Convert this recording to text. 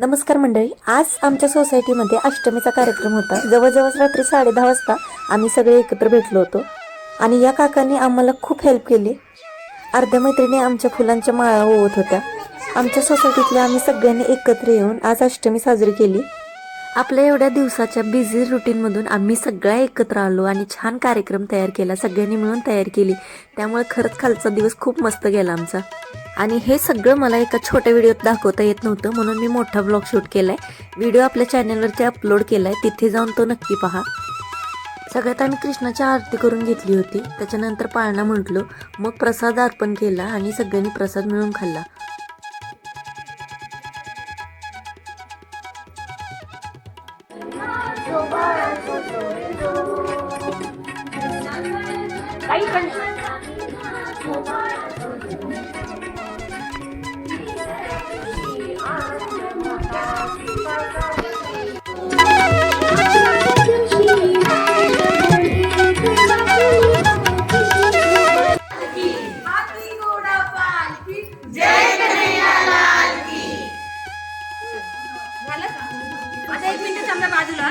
नमस्कार मंडळी आज आमच्या सोसायटीमध्ये अष्टमीचा कार्यक्रम होता. जवळजवळ रात्री साडे दहा वाजता आम्ही सगळे एकत्र भेटलो होतो. आणि या काकांनी आम्हाला खूप हेल्प केली. अर्ध्या मैत्रिणी आमच्या फुलांच्या माळा ओवत होत्या. आमच्या सोसायटीतल्या आम्ही सगळ्यांनी एकत्र येऊन आज अष्टमी साजरी केली. आपल्या एवढ्या दिवसाच्या बिझी रुटीनमधून आम्ही सगळ्या एकत्र आलो आणि छान कार्यक्रम तयार केला. सगळ्यांनी मिळून तयार केली. त्यामुळे खरंच खालचा दिवस खूप मस्त गेला आमचा. आणि हे सगळं मला एका छोट्या व्हिडिओत दाखवता येत नव्हतं म्हणून मी मोठा ब्लॉग शूट केला आहे व्हिडिओ आपल्या चॅनलवरती अपलोड केला आहे तिथे जाऊन तो नक्की पहा. सगळ्यात आम्ही कृष्णाची आरती करून घेतली होती त्याच्यानंतर पाळणा म्हटलो मग प्रसाद अर्पण केला आणि सगळ्यांनी प्रसाद मिळून खाल्ला. आता एक मिनिट थांबा बाजूला